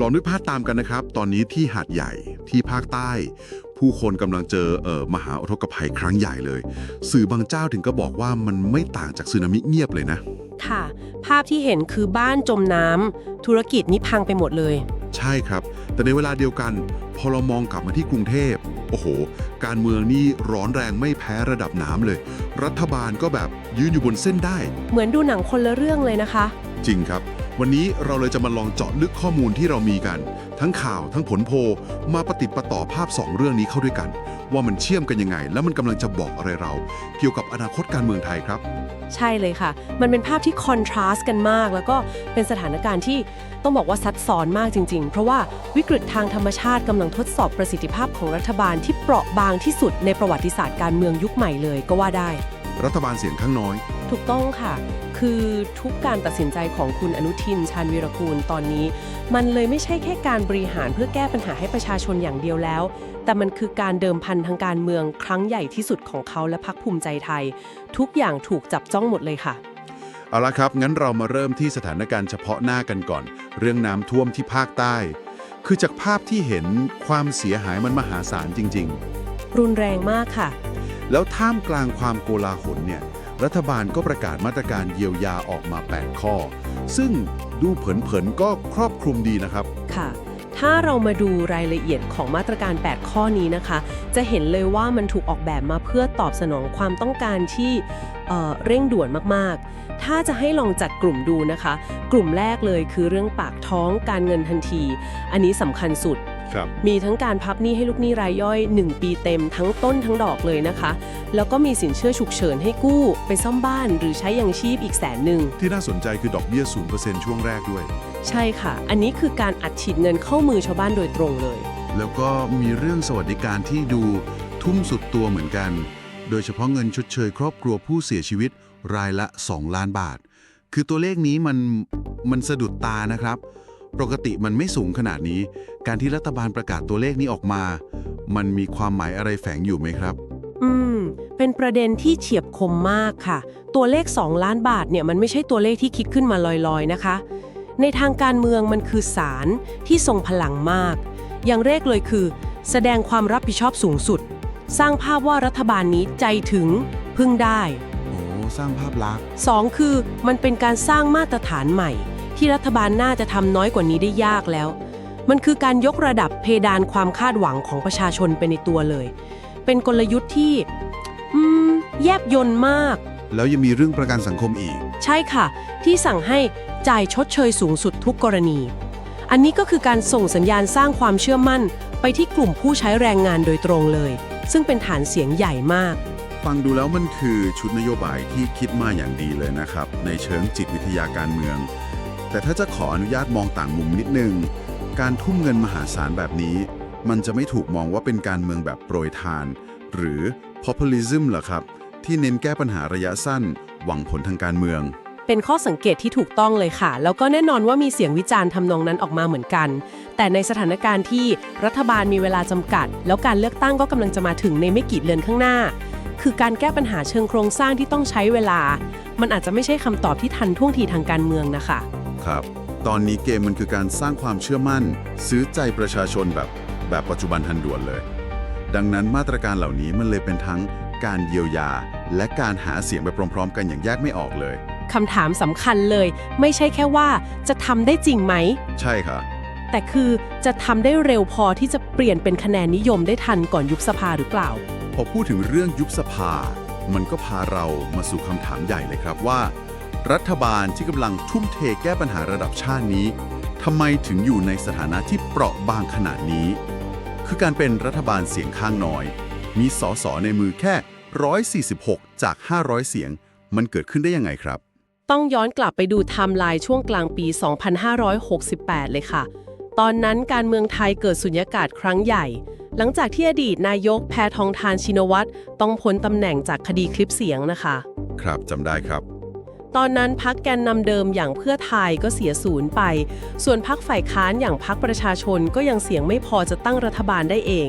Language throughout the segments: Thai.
ลองนึกภาพตามกันนะครับ ตอนนี้ที่หาดใหญ่ที่ภาคใต้ ผู้คนกำลังเจอเอ่อมหาอุทกภัยครั้งใหญ่เลย สื่อบางเจ้าถึงก็บอกว่ามันไม่ต่างจากสึนามิเงียบเลยนะ ค่ะ ภาพที่เห็นคือบ้านจมน้ำธุรกิจนี่พังไปหมดเลย ใช่ครับ แต่ในเวลาเดียวกัน พอเรามองกลับมาที่กรุงเทพ โอ้โห การเมืองนี่ร้อนแรงไม่แพ้ระดับน้ำเลย รัฐบาลก็แบบยืนอยู่บนเส้นได้ เหมือนดูหนังคนละเรื่องเลยนะคะ จริงครับ วันนี้เราเลยจะมาลองเจาะลึกข้อมูลที่เรามีกัน ทั้งข่าวทั้งผลโพลมาปฏิดประต่อภาพ 2 เรื่องนี้เข้าด้วยกัน ว่ามันเชื่อมกันยังไง แล้วมันกำลังจะบอกอะไรเรา เกี่ยวกับอนาคตการเมืองไทยครับ ใช่เลยค่ะ มันเป็นภาพที่คอนทราสต์กันมาก แล้วก็เป็นสถานการณ์ที่ต้องบอกว่าซับซ้อนมากจริง ๆ เพราะว่าวิกฤตทางธรรมชาติกำลังทดสอบประสิทธิภาพของรัฐบาลที่เปราะบางที่สุดในประวัติศาสตร์การเมืองยุคใหม่เลยก็ว่าได้ รัฐบาลเสียงข้างน้อย ถูกต้องค่ะ คือทุกการตัดสินใจของคุณอนุทินชาญวีรกูลตอนนี้ มันเลยไม่ใช่แค่การบริหารเพื่อแก้ปัญหาให้ประชาชนอย่างเดียวแล้ว แต่มันคือการเดิมพันทางการเมืองครั้งใหญ่ที่สุดของเขาและพักภูมิใจไทย ทุกอย่างถูกจับจ้องหมดเลยค่ะ เอาละครับ งั้นเรามาเริ่มที่สถานการณ์เฉพาะหน้ากันก่อน เรื่องน้ำท่วมที่ภาคใต้ คือจากภาพที่เห็นความเสียหายมันมหาศาลจริงรุนแรงมากค่ะๆแล้วท่ามกลางความโกลาหลเนี่ย รัฐบาลก็ประกาศมาตรการเยียวยาออกมา 8 ข้อ ซึ่งดูเผินๆก็ครอบคลุมดีนะครับ ค่ะ ถ้าเรามาดูรายละเอียดของมาตรการ 8 ข้อนี้นะคะ จะเห็นเลยว่ามันถูกออกแบบมาเพื่อตอบสนองความต้องการที่เเร่งด่วนมากๆ ถ้าจะให้ลองจัดกลุ่มดูนะคะ กลุ่มแรกเลยคือเรื่องปากท้องการเงินทันที อันนี้สำคัญสุด มีทั้งการพับหนี้ให้ลูกหนี้รายย่อย 1 ปีเต็มทั้งต้นทั้งดอกเลยนะคะ แล้วก็มีสินเชื่อฉุกเฉินให้กู้ ไปซ่อมบ้านหรือใช้ยังชีพอีกแสนหนึ่ง ที่น่าสนใจคือดอกเบี้ย 0%ช่วงแรกด้วย ใช่ค่ะ อันนี้คือการอัดฉีดเงินเข้ามือชาวบ้านโดยตรงเลย แล้วก็มีเรื่องสวัสดิการที่ดูทุ่มสุดตัวเหมือนกัน โดยเฉพาะเงินชดเชยครอบครัวผู้เสียชีวิตรายละ 2 ล้านบาท คือตัวเลขนี้มันมันสะดุดตานะครับ ปกติมันไม่สูงขนาดนี้ การที่รัฐบาลประกาศตัวเลขนี้ออกมา มันมีความหมายอะไรแฝงอยู่ไหมครับ อืม เป็นประเด็นที่เฉียบคมมากค่ะ ตัวเลข 2 ล้านบาทเนี่ยมันไม่ใช่ตัวเลขที่คิดขึ้นมาลอยๆนะคะ ในทางการเมืองมันคือสารที่ทรงพลังมาก อย่างแรกเลยคือ แสดงความรับผิดชอบสูงสุด สร้างภาพว่ารัฐบาลนี้ใจถึงพึ่งได้ โอ้ สร้างภาพลักษณ์ 2 คือมันเป็นการสร้างมาตรฐานใหม่ ที่รัฐบาลน่าจะทำน้อยกว่านี้ได้ยากแล้ว มันคือการยกระดับเพดานความคาดหวังของประชาชนไปในตัวเลย เป็นกลยุทธ์ที่อืมแยบยนต์มาก แล้วยังมีเรื่องประกันสังคมอีก ใช่ค่ะ ที่สั่งให้จ่ายชดเชยสูงสุดทุกกรณี อันนี้ก็คือการส่งสัญญาณสร้างความเชื่อมั่น ไปที่กลุ่มผู้ใช้แรงงานโดยตรงเลย ซึ่งเป็นฐานเสียงใหญ่มาก ฟังดูแล้วมันคือชุดนโยบายที่คิดมาอย่างดีเลยนะครับ ในเชิงจิตวิทยาการเมือง แต่ถ้าจะขออนุญาตมองต่างมุมนิดนึง การทุ่มเงินมหาศาลแบบนี้ มันจะไม่ถูกมองว่าเป็นการเมืองแบบโปรยทาน หรือ populism เหรอครับ ที่เน้นแก้ปัญหาระยะสั้น หวังผลทางการเมือง เป็นข้อสังเกตที่ถูกต้องเลยค่ะ แล้วก็แน่นอนว่ามีเสียงวิจารณ์ทำนองนั้นออกมาเหมือนกัน แต่ในสถานการณ์ที่รัฐบาลมีเวลาจำกัด แล้วการเลือกตั้งก็กำลังจะมาถึงในไม่กี่เดือนข้างหน้า คือการแก้ปัญหาเชิงโครงสร้างที่ต้องใช้เวลา มันอาจจะไม่ใช่คำตอบที่ทันท่วงทีทางการเมืองนะคะ ครับ ตอนนี้เกมมันคือการสร้างความเชื่อมั่น ซื้อใจประชาชนแบบ แบบปัจจุบันทันด่วนเลย ดังนั้นมาตรการเหล่านี้มันเลยเป็นทั้งการเยียวยา และการหาเสียงไปพร้อม ๆ กันอย่างแยกไม่ออกเลย คำถามสำคัญเลย ไม่ใช่แค่ว่าจะทำได้จริงไหม ใช่ค่ะ แต่คือจะทำได้เร็วพอที่จะเปลี่ยนเป็นคะแนนนิยมได้ทันก่อนยุบสภาหรือเปล่า พอพูดถึงเรื่องยุบสภา มันก็พาเรามาสู่คำถามใหญ่เลยครับว่า รัฐบาลที่กำลังทุ่มเทแก้ปัญหาระดับชาตินี้ทำไมถึงอยู่ในสถานะที่เปราะบางขนาดนี้ คือการเป็นรัฐบาลเสียงข้างน้อย มีสสในมือแค่ 146 จาก 500 เสียง มันเกิดขึ้นได้ยังไงครับ ต้องย้อนกลับไปดูไทม์ไลน์ช่วงกลางปี 2568 เลยค่ะ ตอนนั้นการเมืองไทยเกิดสุญญากาศครั้งใหญ่ หลังจากที่อดีตนายกแพทองทานชินวัตรต้องพ้นตำแหน่งจากคดีคลิปเสียงนะคะ ครับจำได้ครับ ตอนนั้นพักแกนนำเดิมอย่างเพื่อไทยก็เสียศูนย์ไป ส่วนพักฝ่ายค้านอย่างพักประชาชนก็ยังเสียงไม่พอจะตั้งรัฐบาลได้เอง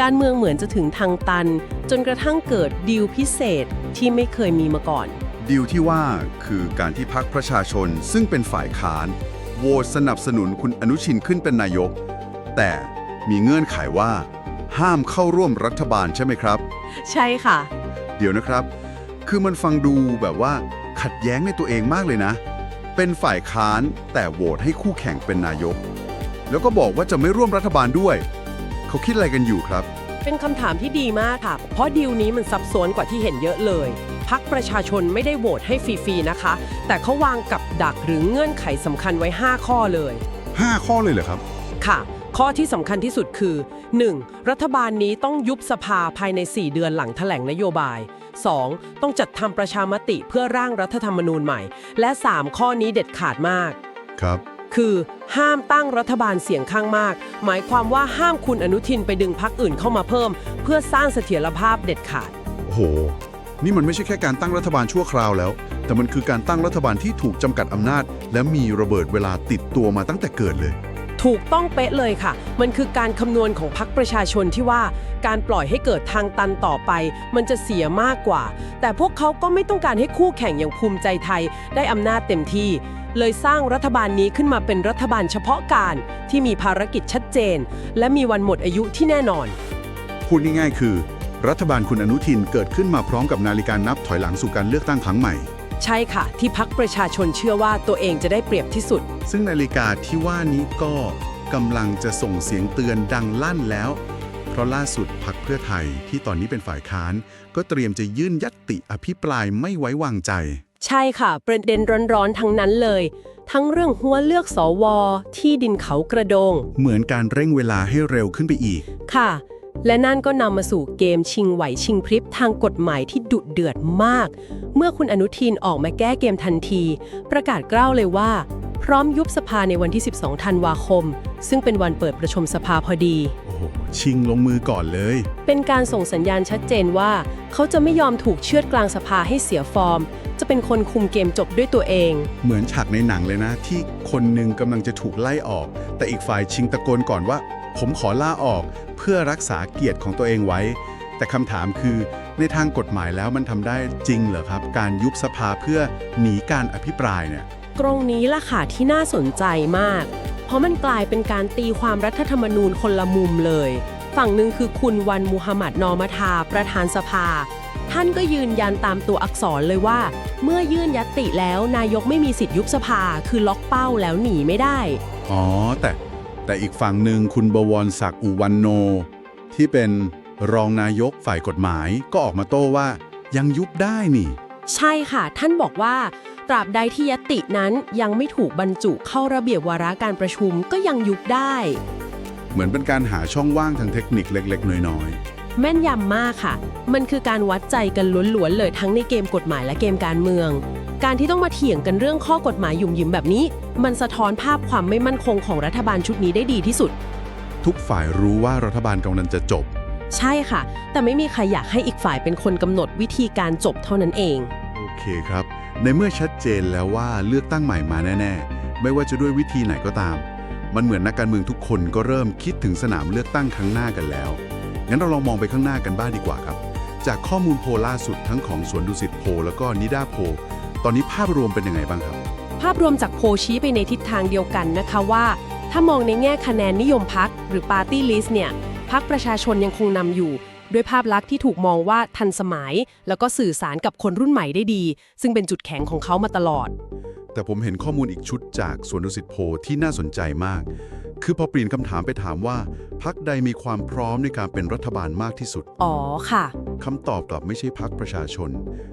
การเมืองเหมือนจะถึงทางตัน จนกระทั่งเกิดดีลพิเศษที่ไม่เคยมีมาก่อน ดีลที่ว่าคือการที่พักประชาชนซึ่งเป็นฝ่ายค้านโหวตสนับสนุนคุณอนุชินขึ้นเป็นนายก แต่มีเงื่อนไขว่า ห้ามเข้าร่วมรัฐบาลใช่ไหมครับ ใช่ค่ะ เดี๋ยวนะครับ คือมันฟังดูแบบว่า ขัดแย้งในตัวเองมากเลยนะ เป็นฝ่ายค้านแต่โหวตให้คู่แข่งเป็นนายก แล้วก็บอกว่าจะไม่ร่วมรัฐบาลด้วย เขาคิดอะไรกันอยู่ครับ เป็นคำถามที่ดีมากค่ะ เพราะดีลนี้มันซับซ้อนกว่าที่เห็นเยอะเลยพักประชาชนไม่ได้โหวตให้ฟรีๆนะคะ แต่เขาวางกับดักหรือเงื่อนไขสำคัญไว้ 5 ข้อเลย 5 ข้อเลยเหรอครับ ค่ะ ข้อที่สำคัญที่สุดคือ 1. รัฐบาลนี้ต้องยุบสภาภายใน 4 เดือนหลังแถลงนโยบาย 2. ต้องจัดทำประชามติเพื่อร่างรัฐธรรมนูญใหม่ และ 3 ข้อนี้เด็ดขาดมาก ครับ คือห้ามตั้งรัฐบาลเสียงข้างมาก หมายความว่าห้ามคุณอนุทินไปดึงพักอื่นเข้ามาเพิ่ม เพื่อสร้างเสถียรภาพเด็ดขาด โอ้โห นี่มันไม่ใช่แค่การตั้งรัฐบาลชั่วคราวแล้ว แต่มันคือการตั้งรัฐบาลที่ถูกจำกัดอำนาจ และมีระเบิดเวลาติดตัวมาตั้งแต่เกิดเลย ถูกต้องเป๊ะเลยค่ะ มันคือการคำนวณของพรรคประชาชนที่ว่า การปล่อยให้เกิดทางตันต่อไป มันจะเสียมากกว่า แต่พวกเขาก็ไม่ต้องการให้คู่แข่งอย่างภูมิใจไทย ได้อำนาจเต็มที่ เลยสร้างรัฐบาลนี้ขึ้นมาเป็นรัฐบาลเฉพาะการที่มีภารกิจชัดเจน และมีวันหมดอายุที่แน่นอน พูดง่ายๆคือ รัฐบาลคุณอนุทินเกิดขึ้นมาพร้อมกับนาฬิกานับถอยหลังสู่การเลือกตั้งครั้งใหม่ ใช่ค่ะ ที่พักประชาชนเชื่อว่าตัวเองจะได้เปรียบที่สุด ซึ่งนาฬิกาที่ว่านี้ก็กำลังจะส่งเสียงเตือนดังลั่นแล้ว เพราะล่าสุดพักเพื่อไทยที่ตอนนี้เป็นฝ่ายค้าน ก็เตรียมจะยื่นยัตติอภิปรายไม่ไว้วางใจ ใช่ค่ะ ประเด็นร้อนๆทั้งนั้นเลย ทั้งเรื่องหัวเลือกสวที่ดินเขากระโดง เหมือนการเร่งเวลาให้เร็วขึ้นไปอีก ค่ะ และนั่นก็นำมาสู่เกมชิงไหวชิงพริบทางกฎหมายที่ดุเดือดมาก เมื่อคุณอนุทินออกมาแก้เกมทันที ประกาศกล้าวเลยว่า พร้อมยุบสภาในวันที่ 12 ธันวาคม ซึ่งเป็นวันเปิดประชุมสภาพอดี โอ้โหชิงลงมือก่อนเลย เป็นการส่งสัญญาณชัดเจนว่า เขาจะไม่ยอมถูกเชือดกลางสภาให้เสียฟอร์ม จะเป็นคนคุมเกมจบด้วยตัวเอง เหมือนฉากในหนังเลยนะ ที่คนหนึ่งกำลังจะถูกไล่ออก แต่อีกฝ่ายชิงตะโกนก่อนว่า ผมขอลาออกเพื่อรักษาเกียรติของตัวเองไว้ แต่คำถามคือในทางกฎหมายแล้วมันทำได้จริงเหรอครับ การยุบสภาเพื่อหนีการอภิปรายเนี่ยตรงนี้ล่ะค่ะที่น่าสนใจมาก เพราะมันกลายเป็นการตีความรัฐธรรมนูญคนละมุมเลย ฝั่งหนึ่งคือคุณวันมูฮัมหมัดนอมทา ประธานสภา ท่านก็ยืนยันตามตัวอักษรเลยว่า เมื่อยื่นยัตติแล้วนายกไม่มีสิทธิ์ยุบสภา คือล็อกเป้าแล้วหนีไม่ได้ อ๋อ แต่ แต่อีกฝั่งหนึ่งคุณบวรศักดิ์อุวันโน ที่เป็นรองนายกฝ่ายกฎหมายก็ออกมาโต้ว่ายังยุบได้นี่ ใช่ค่ะ ท่านบอกว่า ตราบใดที่ยตตินั้นยังไม่ถูกบรรจุเข้าระเบียบวาระการประชุมก็ยังยุบได้ เหมือนเป็นการหาช่องว่างทางเทคนิคเล็กๆ น้อยแม่นยำมากค่ะ มันคือการวัดใจกันล้วนๆเลยทั้งในเกมกฎหมายและเกมการเมือง การที่ต้องมาเถียงกันเรื่องข้อกฎหมายหยุ่มหยิมแบบนี้ มันสะท้อนภาพความไม่มั่นคงของรัฐบาลชุดนี้ได้ดีที่สุดๆทุกฝ่ายรู้ว่ารัฐบาลกำลังจะจบ ใช่ค่ะ แต่ไม่มีใครอยากให้อีกฝ่ายเป็นคนกำหนดวิธีการจบเท่านั้นเอง โอเคครับ ในเมื่อชัดเจนแล้วว่าเลือกตั้งใหม่มาแน่ๆ ไม่ว่าจะด้วยวิธีไหนก็ตาม มันเหมือนนักการเมืองทุกคนก็เริ่มคิดถึงสนามเลือกตั้งครั้งหน้ากันแล้ว งั้นเราลองมองไปข้างหน้ากันบ้างดีกว่าครับ จากข้อมูลโพลล่าสุดทั้งของสวนดุสิตโพลแล้วก็นิด้าโพล ตอนนี้ภาพรวมเป็นยังไงบ้างครับ ภาพรวมจากโพลชี้ไปในทิศทางเดียวกันนะคะว่า ถ้ามองในแง่คะแนนนิยมพักหรือปาร์ตี้ลิสต์เนี่ยพักประชาชนยังคงนำอยู่ ด้วยภาพลักษณ์ที่ถูกมองว่าทันสมัย แล้วก็สื่อสารกับคนรุ่นใหม่ได้ดี ซึ่งเป็นจุดแข็งของเขามาตลอด แต่ผมเห็นข้อมูลอีกชุดจากสวนดุสิตโพลที่น่าสนใจมาก คือพอเปลี่ยนคำถามไปถามว่าพักใดมีความพร้อมในการเป็นรัฐบาลมากที่สุด อ๋อค่ะคำตอบกลับไม่ใช่พักประชาชน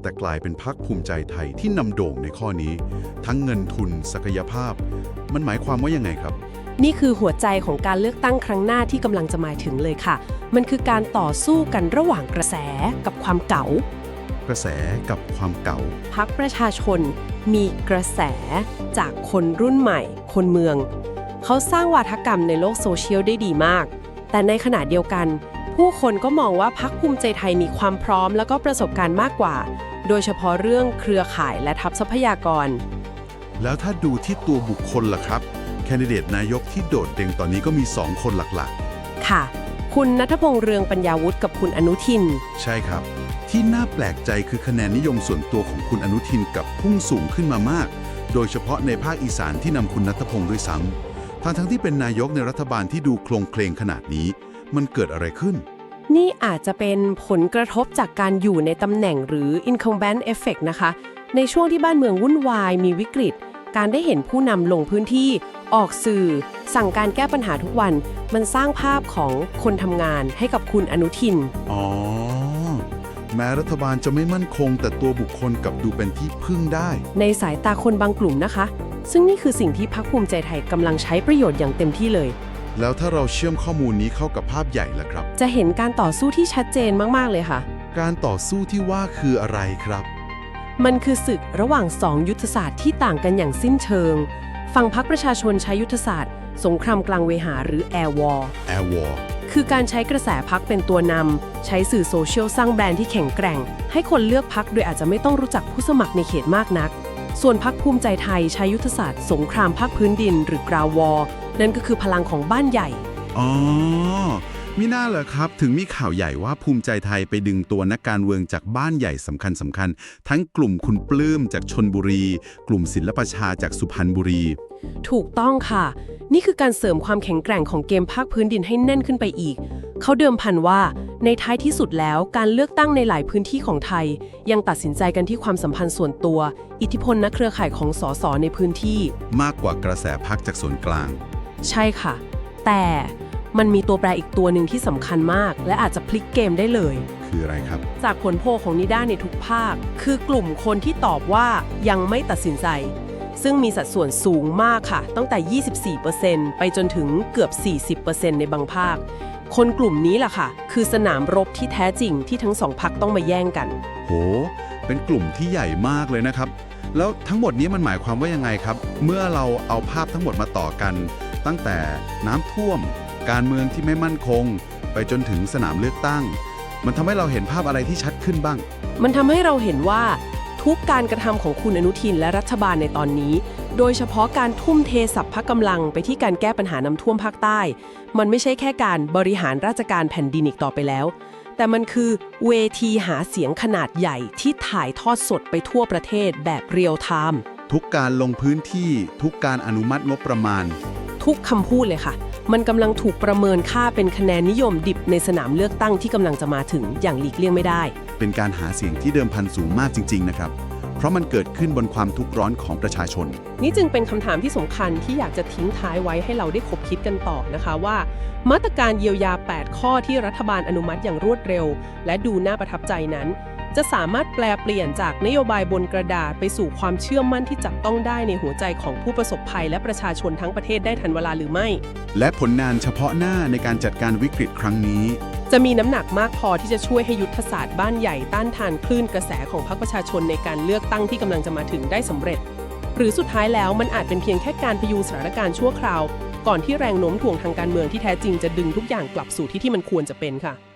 แต่กลายเป็นพักภูมิใจไทยที่นำโด่งในข้อนี้ ทั้งเงินทุน ศักยภาพ มันหมายความว่ายังไงครับ นี่คือหัวใจของการเลือกตั้งครั้งหน้าที่กำลังจะมาถึงเลยค่ะ มันคือการต่อสู้กันระหว่างกระแสกับความเก๋ากระแสกับความเก่า พักประชาชนมีกระแสจากคนรุ่นใหม่ คนเมือง เขาสร้างวาทกรรมในโลกโซเชียลได้ดีมาก แต่ในขณะเดียวกัน ผู้คนก็มองว่าพักภูมิใจไทยมีความพร้อมแล้วก็ประสบการณ์มากกว่า โดยเฉพาะเรื่องเครือข่ายและทัพทรัพยากร แล้วถ้าดูที่ตัวบุคคลล่ะครับ แคนดิเดตนายกที่โดดเด่นตอนนี้ก็มี 2 คนหลักค่ะ คุณนัทพงษ์เรืองปัญญาวุฒิกับคุณอนุทินๆใช่ครับ ที่น่าแปลกใจคือคะแนนนิยมส่วนตัวของคุณอนุทินกับพุ่งสูงขึ้นมามาก โดยเฉพาะในภาคอีสานที่นำคุณนัทพงศ์ด้วยซ้ำ ทางทั้งที่เป็นนายกในรัฐบาลที่ดูโครงเคลงขนาดนี้ มันเกิดอะไรขึ้น นี่อาจจะเป็นผลกระทบจากการอยู่ในตำแหน่งหรือ incumbent effect นะคะ ในช่วงที่บ้านเมืองวุ่นวายมีวิกฤต การได้เห็นผู้นำลงพื้นที่ ออกสื่อ สั่งการแก้ปัญหาทุกวัน มันสร้างภาพของคนทำงานให้กับคุณอนุทิน อ๋อ แม้รัฐบาลจะไม่มั่นคงแต่ตัวบุคคลกลับดูเป็นที่พึ่งได้ ในสายตาคนบางกลุ่มนะคะ ซึ่งนี่คือสิ่งที่พรรคภูมิใจไทยกำลังใช้ประโยชน์อย่างเต็มที่เลย แล้วถ้าเราเชื่อมข้อมูลนี้เข้ากับภาพใหญ่ล่ะครับ จะเห็นการต่อสู้ที่ชัดเจนมาก ๆ เลยค่ะ การต่อสู้ที่ว่าคืออะไรครับ มันคือศึกระหว่าง2ยุทธศาสตร์ที่ต่างกันอย่างสิ้นเชิง ฝั่งพรรคประชาชนใช้ยุทธศาสตร์ สงครามกลางเวหาหรือ Air War Air War คือการใช้กระแสพักเป็นตัวนำใช้สื่อโซเชียลสร้างแบรนด์ที่แข็งแกร่ง ให้คนเลือกพักโดยอาจจะไม่ต้องรู้จักผู้สมัครในเขตมากนัก ส่วนพักภูมิใจไทยใช้ยุทธศาสตร์สงครามภาคพื้นดิน หรือกราวอนั่นก็คือพลังของบ้านใหญ่ อ๋อมิน่าเหรอครับ ถึงมีข่าวใหญ่ว่าภูมิใจไทยไปดึงตัวนักการเมืองจากบ้านใหญ่สำคัญสำคัญๆทั้งกลุ่มคุณปลื้มจากชนบุรี กลุ่มศิลปชาจากสุพรรณบุรี ถูกต้องค่ะ นี่คือการเสริมความแข็งแกร่งของเกมภาคพื้นดินให้แน่นขึ้นไปอีก เขาเดิมพันว่า ในท้ายที่สุดแล้วการเลือกตั้งในหลายพื้นที่ของไทย ยังตัดสินใจกันที่ความสัมพันธ์ส่วนตัว อิทธิพลนักเครือข่ายของสสในพื้นที่ มากกว่ากระแสพักจากส่วนกลาง ใช่ค่ะ แต่มันมีตัวแปรอีกตัวหนึ่งที่สำคัญมาก และอาจจะพลิกเกมได้เลย คืออะไรครับ จากผลโพลของนิด้าในทุกภาค คือกลุ่มคนที่ตอบว่ายังไม่ตัดสินใจ ซึ่งมีสัดส่วนสูงมากค่ะ ตั้งแต่ 24%ไปจนถึงเกือบ 40%ในบางภาค คนกลุ่มนี้ล่ะค่ะ คือสนามรบที่แท้จริงที่ทั้งสองพักต้องมาแย่งกัน โห เป็นกลุ่มที่ใหญ่มากเลยนะครับ แล้วทั้งหมดนี้มันหมายความว่ายังไงครับ เมื่อเราเอาภาพทั้งหมดมาต่อกัน ตั้งแต่น้ำท่วม การเมืองที่ไม่มั่นคง ไปจนถึงสนามเลือกตั้ง มันทำให้เราเห็นภาพอะไรที่ชัดขึ้นบ้าง มันทำให้เราเห็นว่า ทุกการกระทำของคุณอนุทินและรัฐบาลในตอนนี้ โดยเฉพาะการทุ่มเทสัพพะกำลังไปที่การแก้ปัญหาน้ำท่วมภาคใต้ มันไม่ใช่แค่การบริหารราชการแผ่นดินอีกต่อไปแล้ว แต่มันคือเวทีหาเสียงขนาดใหญ่ที่ถ่ายทอดสดไปทั่วประเทศแบบเรียลไทม์ทุกการลงพื้นที่ทุกการอนุมัติงบประมาณ ทุกคำพูดเลยค่ะ มันกำลังถูกประเมินค่าเป็นคะแนนนิยมดิบในสนามเลือกตั้งที่กำลังจะมาถึงอย่างหลีกเลี่ยงไม่ได้ เป็นการหาเสียงที่เดิมพันสูงมากจริง ๆ นะครับ เพราะมันเกิดขึ้นบนความทุกข์ร้อนของประชาชน นี่จึงเป็นคำถามที่สำคัญที่อยากจะทิ้งท้ายไว้ให้เราได้คบคิดกันต่อนะคะว่า มาตรการเยียวยา 8 ข้อที่รัฐบาลอนุมัติอย่างรวดเร็ว และดูน่าประทับใจนั้น จะสามารถแปลเปลี่ยนจากนโยบายบนกระดาษไปสู่ความเชื่อมั่นที่จับต้องได้ในหัวใจของผู้ประสบภัย และประชาชนทั้งประเทศได้ทันเวลาหรือไม่ และผลงานเฉพาะหน้าในการจัดการวิกฤตครั้งนี้ จะมีน้ำหนักมากพอที่จะช่วยให้ยุทธศาสตร์บ้านใหญ่ต้านทานคลื่นกระแสของพรรคประชาชนในการเลือกตั้งที่กำลังจะมาถึงได้สำเร็จ หรือสุดท้ายแล้วมันอาจเป็นเพียงแค่การพยุงสถานการณ์ชั่วคราว ก่อนที่แรงโน้มถ่วงทางการเมืองที่แท้จริงจะดึงทุกอย่างกลับสู่ที่ที่มันควรจะเป็นค่ะ